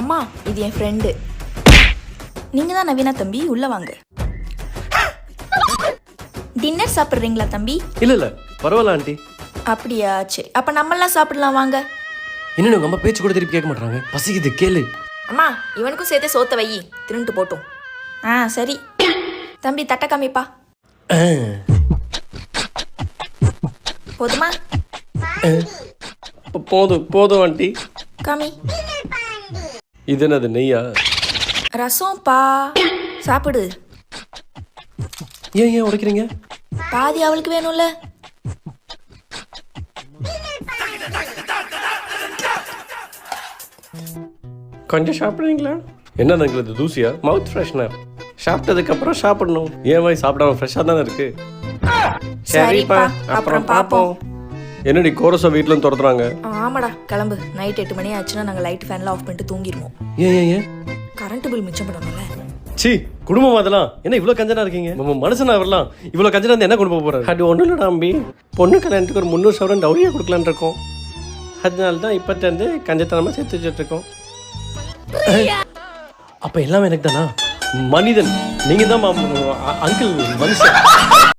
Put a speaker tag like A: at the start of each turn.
A: அம்மா இது என் ஃப்ரெண்டு நீங்க தான் நவீனா தம்பி உள்ள வாங்க. டின்னர் சாப்பிட்றீங்களா தம்பி?
B: இல்ல இல்ல. பரவாயில்ல ஆண்டி.
A: அப்படியா சரி. அப்ப நம்மளாம் சாப்பிடலாம் வாங்க.
B: என்ன உங்க அம்மா பேச்சு கூட திருப்பி கேட்க மாட்டாங்க பசிக்குது கேளு.
A: அம்மா இவனுக்கும் சேர்த்தே சோத்த வை. திருண்டு போட்டும். ஆ சரி. தம்பி தட்டை காமிப்பா. போதுமா?
B: போதும் போதும் ஆண்டி.
A: காமி.
B: இது என்னது நெய்யா?
A: ரசம்ப்பா சாப்பிடு.
B: ஏன் ஏன் உடைக்கிறீங்க?
A: பாதி அவளுக்கு வேணும்ல.
B: கொஞ்சம் சாப்பிடுறீங்களா? என்ன எங்களுக்கு தூசியா? மவுத் ஃப்ரெஷ்னர் சாப்பிட்டதுக்கு அப்புறம் சாப்பிடணும். ஏன் வாய் சாப்பிடாம ஃப்ரெஷ்ஷாக தானே இருக்கு?
A: சரிப்பா, அப்புறம் பாப்போம்.
B: என்னடி கோரசம் வீட்டுல இருந்து துரத்துறாங்க?
A: ஆமாடா கிளம்பு. நைட் எட்டு மணி ஆச்சுன்னா நாங்கள் லைட் ஃபேன்லாம் ஆஃப் பண்ணிட்டு தூங்கிடுவோம்
B: ஏன் ஏன் ஏன்?
A: கரண்ட் பில் மிச்சம் பண்ணணும்ல
B: சி குடும்பம் அதெல்லாம். என்ன இவ்வளோ கஞ்சனா இருக்கீங்க? நம்ம மனுஷனா வரலாம். இவ்வளோ கஞ்சனா இருந்து என்ன கொண்டு போக போறாரு? அது ஒன்றும் இல்லை நம்பி பொண்ணு கல்யாணத்துக்கு ஒரு முந்நூறு சவரன் டவுரியா கொடுக்கலான்னு இருக்கோம். அதனால தான் இப்போத்தேருந்து கஞ்சத்தனமாக சேர்த்து வச்சுட்டு இருக்கோம் அப்போ எல்லாமே எனக்கு தானா? மனிதன். நீங்கள் தான் அங்கிள் மனுஷன்.